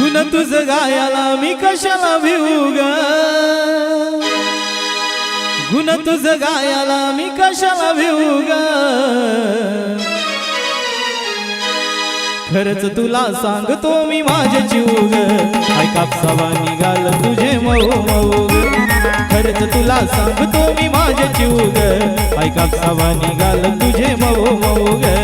गुण तुझ गायाला मी कशाला भिऊ ग? गुण तुझ गायाला मी कशाला भिऊ ग? खरंच तुला सांगतो मी माझे जीव ग ऐ कापसावा निघाल तुझे मऊ मऊ खरच खरंच तुला सांगतो मी माझे जीव ग ऐ कापसावा निघाल तुझे मऊ मऊ ग.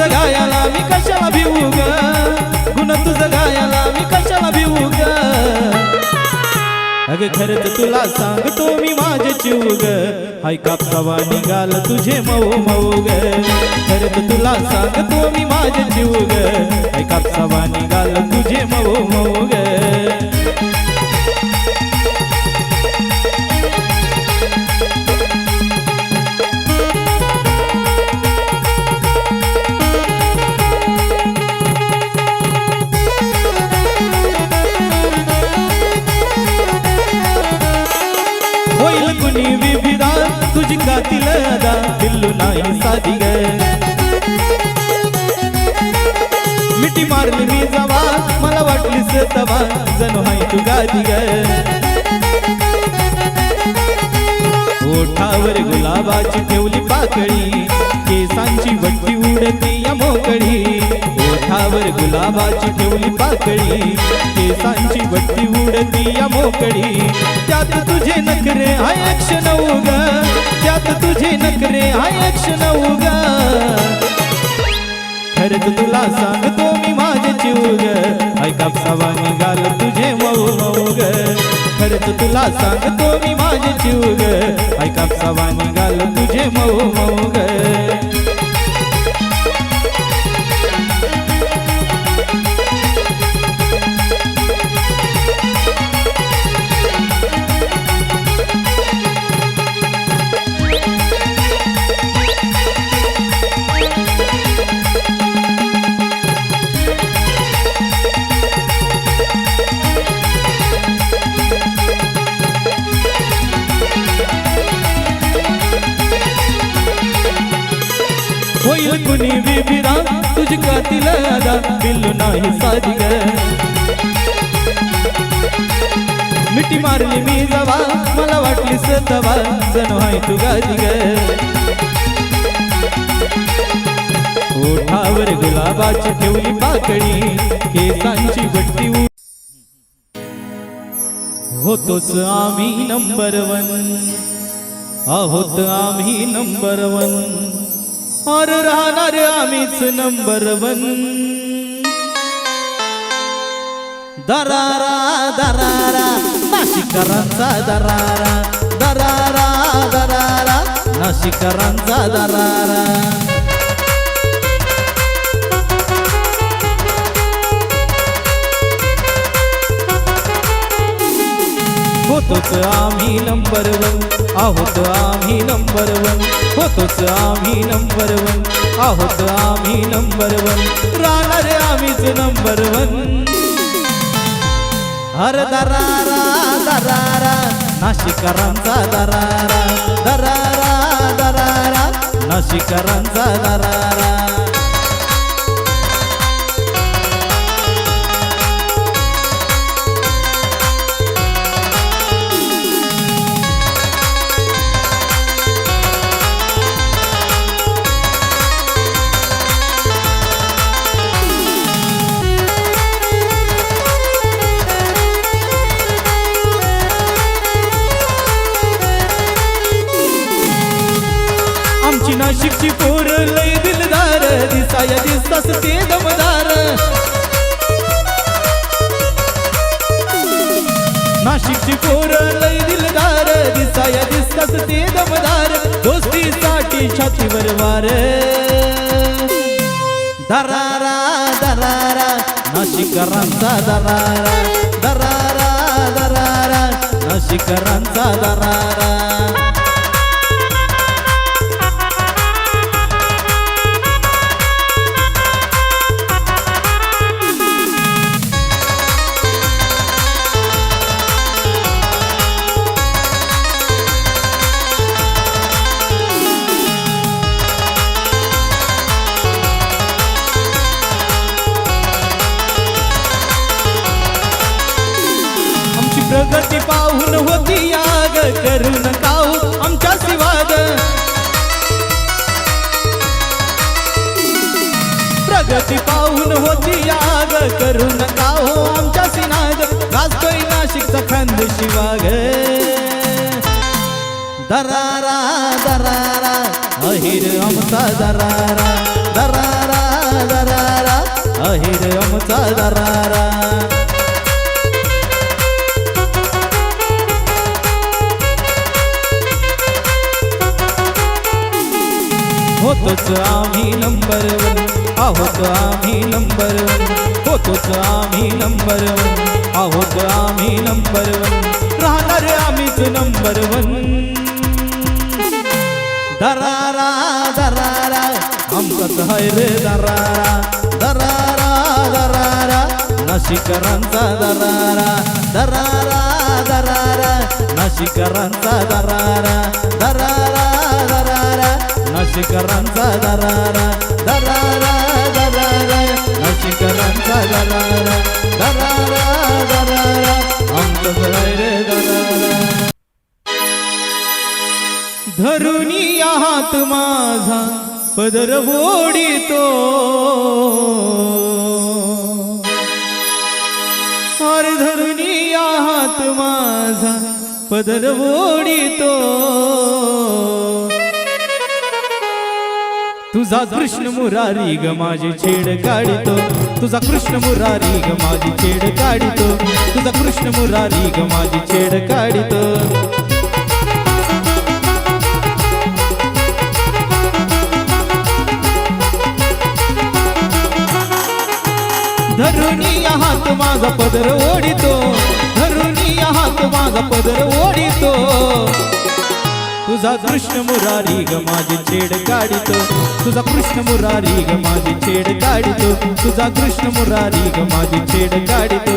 तुझ गायाला मी कशाला भिवू ग? गुण तुझ गायाला मी कशाला भिवू ग? अग खरंच तुला सांगतो मी माझे चिव ग. हाय कापसावा निघाल तुझे मऊ मऊ ग? खरंच तुला सांगतो मी माझे चिव ग. हाय कापसावा निघाल तुझे मऊ मऊ ग? अदा नाही साधी ग मिठी मारली मी जवा मला वाटलीस तवा जणू हाय तू गादी ग ओठावर गुलाबाची ठेवली पाकळी केसांची वट्टी उडती या मोकळी. ओठावर गुलाबाची ठेवली पाकळी केसांची वट्टी उडती या मोकळी. त्यात तुझे नखरे हाय अक्षण उग त्यात तुझे नखरे हाय अक्षण उग. खरंच तुला सांगतो मी माझे चिवग ग ऐ कापसावा निघाल तुझे खरंच तुला सांगतो मी माझे जीव ग. ऐका सवानी घाल तुझे मऊ मऊ ग. कुणी विविरा तुझी कातील अदा बिल्लू नाही साधी ग मिठी मारली मी जवा मला वाटली सतवा जणू हाय तू गादी ग ओठावर गुलाबाची ठेवली पाकळी केसांची बट्टी होतोच आम्ही नंबर वन आहोत आम्ही नंबर वन और राहणार आम्हीच नंबर वन दरारा दरारा नाशिकरांचा दरारा. दरारा दरारा नाशिकरांचा दरारा. होतोच आम्ही नंबर वन. आहोत आम्ही नंबर वन. होतोच आम्ही नंबर वन. आहोत आम्ही नंबर वन. राहणार आम्हीच नंबर वन. हर दरारा दरारा नाशिकरांचा दरारा. दरारा दरारा नाशिकरांचा दरारा. आमची नाशिकची पोर लय दिलदार दिसाया दिसतास ते दमदार. नाशिकची पोर लय दिलदार दिसाया दिसतास ते दमदार. दोस्तीसाठी छातीवर वार. दरारा दरारा नाशिकरांचा दरारा. दरारा दरारा नाशिकरांचा दरारा. आमच्या शिवाग प्रगती पाहून होती याग करू नकाऊ हो आमच्या सिनाग गाजतोय नाशिकचा खांद शिवाग. दरारा दरारा अहिर आमचा दरारा. दरारा दरारा अहिर आमचा दरारा. होतोच आम्ही नंबर वन. आहोत आम्ही नंबर वन. होतोच आम्ही नंबर वन. आहोत आम्ही नंबर वन. राहणार आम्हीच नंबर वन. दरारा दरारा. आमचाच हाय रे दरारा. दरारा दरारा. नाशिकरांचा दरारा. दरारा दरारा. नाशिकरांचा दरारा दरारा. दरारा. नाशिकरांचा दरारा दरारा दरारा नाशिकरांचा दरारा दरारा दरारा आमचं हाय रे दरारा. धरुनी आहात माझा पदर ओढितो. हार धरुनी आहात माझा पदर ओढितो. तुझा कृष्ण मुरारी ग माझी छेड काढितो तुझा कृष्ण मुरारी ग माझी छेड काढितो तुझा कृष्ण मुरारी ग माझी छेड काढितो धरुनी हात माझा पदर ओढितो. धरुणी हात माझा पदर ओढितो. तुझा कृष्ण मुरारी ग माझी छेड काढितो तुझा कृष्ण मुरारी ग माझी छेड काढितो तुझा कृष्ण मुरारी ग माझी छेड काढितो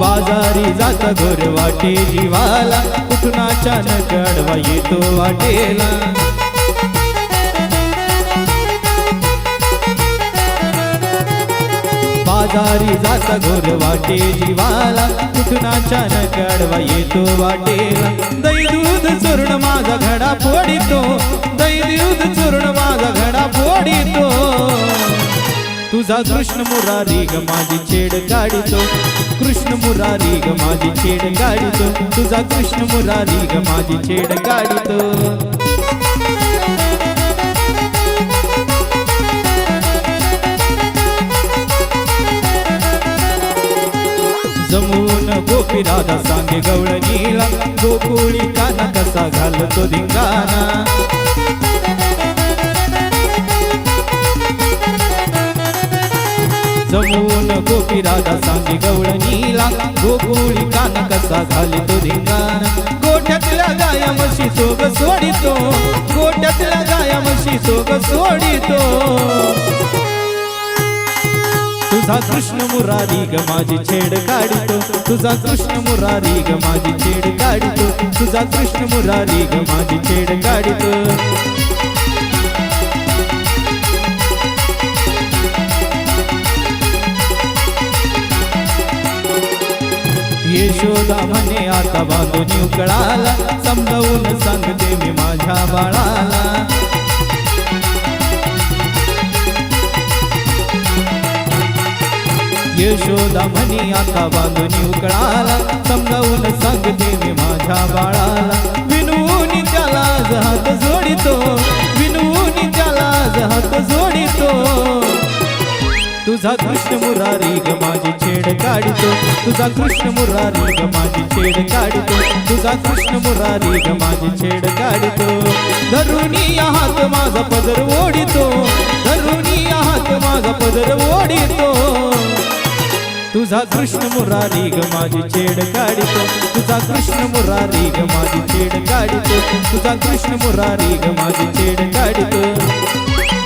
बाजारी जाता घोर वाटे जीवाला कुठून अचानक अडवा येतो वाटेला. आजारी जात घोर वाटे जीवाला. कुठून अचानक अडवा येतो वाटेला. दही दूध चूर्ण माझा घडा फोडितो. दही दूध चूर्ण माझा घडा फोडितो. तुझा कृष्ण मुरारी ग माझी छेड काढितो कृष्ण मुरारी ग माझी छेड काढितो तुझा कृष्ण मुरारी ग माझी छेड काढितो जमून गोपी राधा सांगे गवळणीला गोकुळी काना कसा घालतो धिंगाणा. जमून गोपी राधा सांगे गवळणीला गोकुळी काना कसा घालतो धिंगाणा. गोठ्यातल्या गाया म्हशी सोग सोडितो गोठ्यातल्या गाया म्हशी सोग सोडितो. तुझा कृष्ण मुरारी ग माझी छेड काढतो. तुझा कृष्ण मुरारी ग माझी छेड काढतो. तुझा कृष्ण मुरारी ग माझी छेड काढतो. यशोदा म्हणे आता बांधून उकळाला समजावून सांगते मी माझ्या बाळाला. यशोदा म्हणी आता बांधून उकळाला समजावून सांगते मी माझ्या बाळाला. विनवून त्याला हात जोडितो विनवून त्याला हात जोडितो. तुझा कृष्ण मुरारी ग माझी छेड काढतो. तुझा कृष्ण मुरारी ग माझी छेड काढतो. तुझा कृष्ण मुरारी ग माझी छेड काढतो. धरुणी हात माझा पदर ओढितो. धरुणी हात माझा पदर ओढितो. तुझा कृष्ण मुरारी ग माझी छेड काढितो. तुझा कृष्ण मुरारी ग माझी छेड काढितो. तुझा कृष्ण मुरारी ग माझी छेड काढितो.